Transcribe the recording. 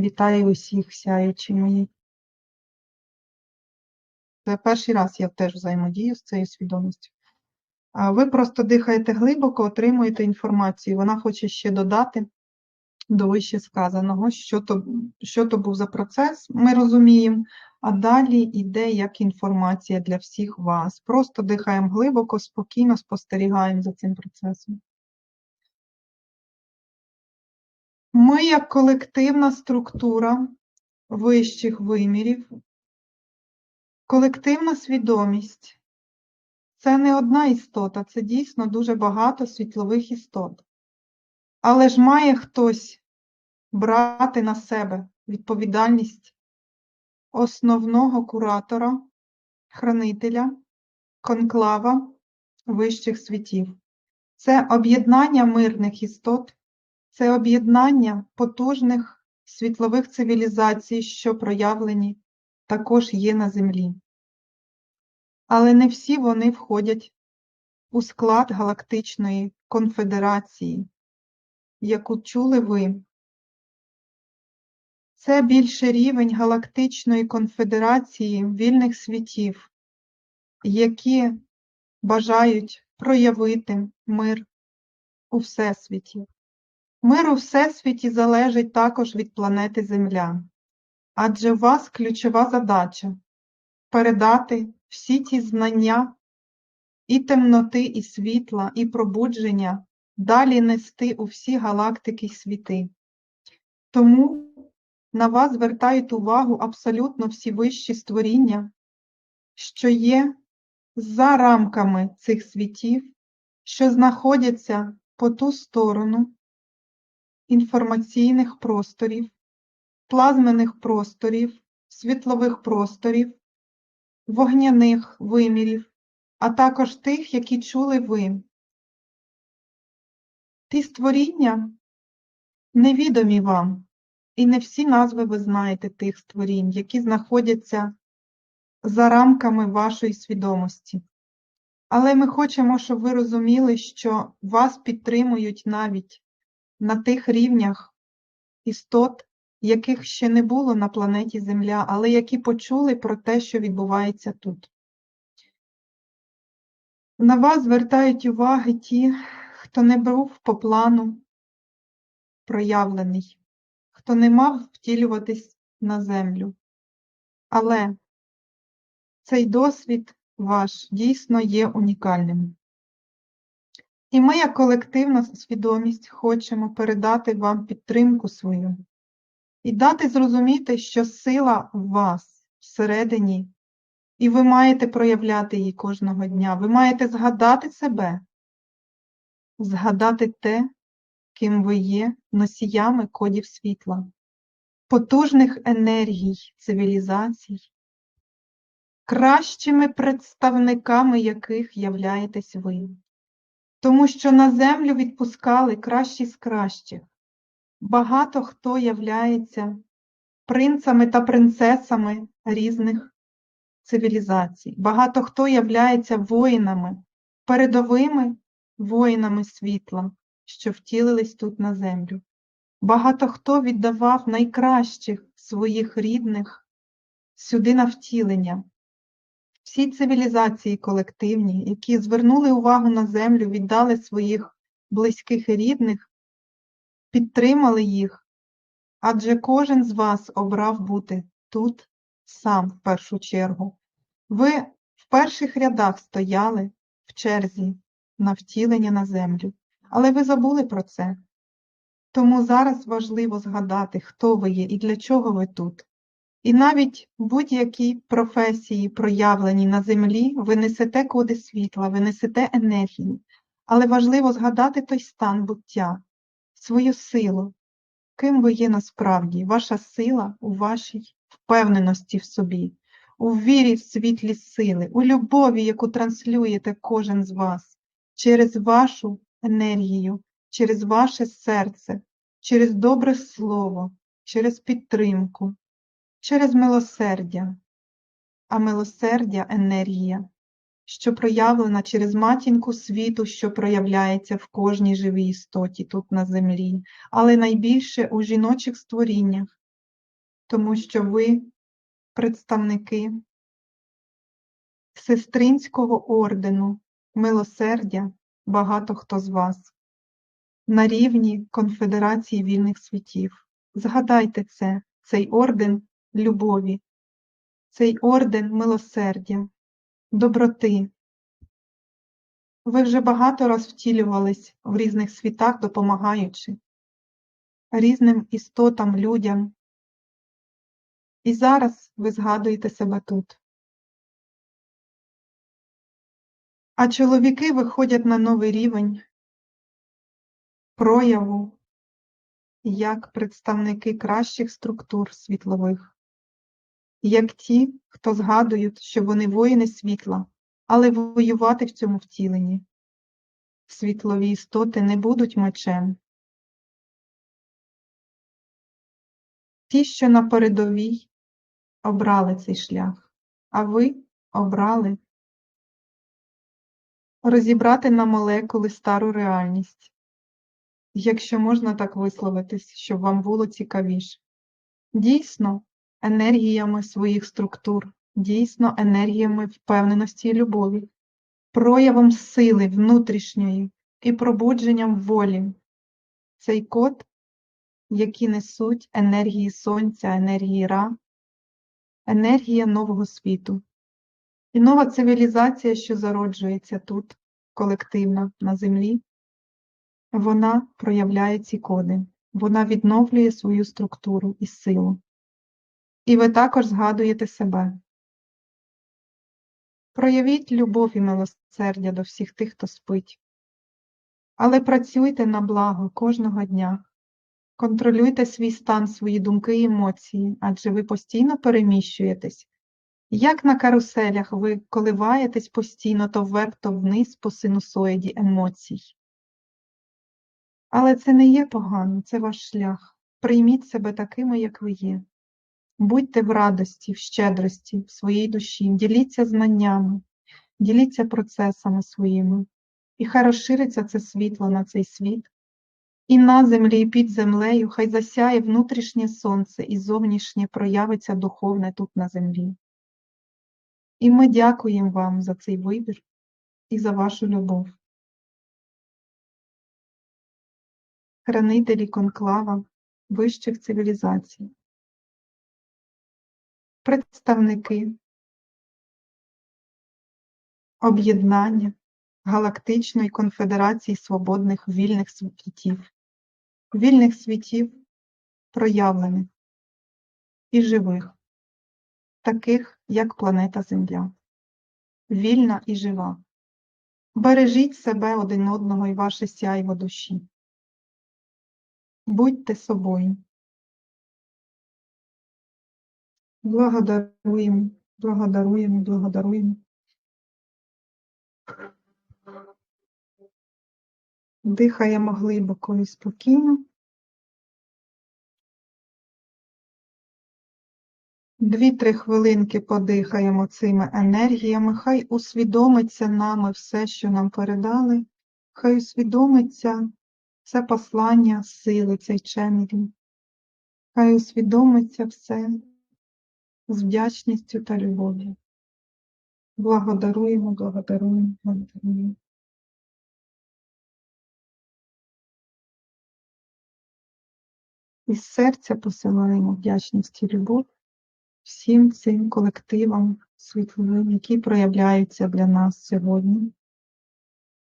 Вітаю усіх, сяючі мої. Це перший раз я теж взаємодію з цією свідомістю. Ви просто дихаєте глибоко, отримуєте інформацію. Вона хоче ще додати до вище сказаного, що то, що то був за процес, ми розуміємо, а далі йде як інформація для всіх вас. Просто дихаємо глибоко, спокійно спостерігаємо за цим процесом. Ми, як колективна структура вищих вимірів, колективна свідомість це не одна істота, це дійсно дуже багато світлових істот. Але ж має хтось брати на себе відповідальність основного куратора, хранителя, конклава вищих світів. Це об'єднання мирних істот, це об'єднання потужних світлових цивілізацій, що проявлені також є на землі. Але не всі вони входять у склад Галактичної конфедерації, яку чули ви. Це більше рівень Галактичної конфедерації вільних світів, які бажають проявити мир у Всесвіті. Мир у Всесвіті залежить також від планети Земля, адже у вас ключова задача передати всі ті знання і темноти, і світла, і пробудження далі нести у всі галактики й світи. Тому на вас звертають увагу абсолютно всі вищі створіння, що є за рамками цих світів, що знаходяться по ту сторону інформаційних просторів, плазмених просторів, світлових просторів, вогняних вимірів, а також тих, які чули ви. Ті створіння невідомі вам, і не всі назви ви знаєте тих створінь, які знаходяться за рамками вашої свідомості. Але ми хочемо, щоб ви розуміли, що вас підтримують навіть на тих рівнях істот, яких ще не було на планеті Земля, але які почули про те, що відбувається тут. На вас звертають уваги ті, хто не був по плану проявлений, хто не мав втілюватись на землю. Але цей досвід ваш дійсно є унікальним. І ми, як колективна свідомість, хочемо передати вам підтримку свою і дати зрозуміти, що сила в вас всередині, і ви маєте проявляти її кожного дня. Ви маєте згадати себе, згадати те, ким ви є, носіями кодів світла, потужних енергій цивілізацій, кращими представниками яких являєтесь ви. Тому що на землю відпускали кращі з кращих. Багато хто являється принцами та принцесами різних цивілізацій. Багато хто являється воїнами, передовими воїнами світла, що втілились тут на землю. Багато хто віддавав найкращих своїх рідних сюди на втілення. Всі цивілізації колективні, які звернули увагу на землю, віддали своїх близьких і рідних, підтримали їх, адже кожен з вас обрав бути тут сам в першу чергу. Ви в перших рядах стояли в черзі на втілення на землю, але ви забули про це. Тому зараз важливо згадати, хто ви є і для чого ви тут. І навіть будь-якій професії, проявленій на землі, ви несете коди світла, ви несете енергію, але важливо згадати той стан буття, свою силу, ким ви є насправді, ваша сила у вашій впевненості в собі, у вірі в світлі сили, у любові, яку транслюєте кожен з вас, через вашу енергію, через ваше серце, через добре слово, через підтримку через милосердя, а милосердя енергія, що проявлена через матінку світу, що проявляється в кожній живій істоті тут на землі, але найбільше у жіночих створіннях, тому що ви представники сестринського ордену. Милосердя, багато хто з вас, на рівні Конфедерації вільних світів. Згадайте це, цей орден любові, цей орден милосердя, доброти. Ви вже багато раз втілювались в різних світах, допомагаючи різним істотам, людям. І зараз ви згадуєте себе тут. А чоловіки виходять на новий рівень прояву як представники кращих структур світлових, як ті, хто згадують, що вони воїни світла, але воювати в цьому втіленні. Світлові істоти не будуть мечем. Ті, що на передовій, обрали цей шлях, а ви обрали розібрати на молекули стару реальність, якщо можна так висловитись, щоб вам було цікавіше. Дійсно, енергіями своїх структур, дійсно енергіями впевненості і любові, проявом сили внутрішньої і пробудженням волі. Цей код, які несуть енергії сонця, енергії Ра, енергія нового світу. І нова цивілізація, що зароджується тут, колективна на землі, вона проявляє ці коди, вона відновлює свою структуру і силу. І ви також згадуєте себе. Проявіть любов і милосердя до всіх тих, хто спить. Але працюйте на благо кожного дня. Контролюйте свій стан, свої думки і емоції, адже ви постійно переміщуєтесь. Як на каруселях ви коливаєтесь постійно то вверх, то вниз по синусоїді емоцій. Але це не є погано, це ваш шлях. Прийміть себе такими, як ви є. Будьте в радості, в щедрості, в своїй душі, діліться знаннями, діліться процесами своїми, і хай розшириться це світло на цей світ, і на землі, і під землею, хай засяє внутрішнє сонце і зовнішнє проявиться духовне тут на землі. І ми дякуємо вам за цей вибір і за вашу любов. Хранителі конклава вищих цивілізацій, представники об'єднання Галактичної конфедерації свободних вільних світів, вільних світів проявлених і живих таких як планета Земля, вільна і жива. Бережіть себе один одного і ваше сяйво душі. Будьте собою. Благодаруємо, благодаруємо, благодаруємо. Дихаємо глибоко і спокійно. Дві-три хвилинки подихаємо цими енергіями, хай усвідомиться нами все, що нам передали, хай усвідомиться це послання сили, цей ченелі, хай усвідомиться все з вдячністю та любов'ю. Благодаруємо, благодаруємо, благодаруємо. Із серця посилаємо вдячність і любов всім цим колективам світловим, які проявляються для нас сьогодні.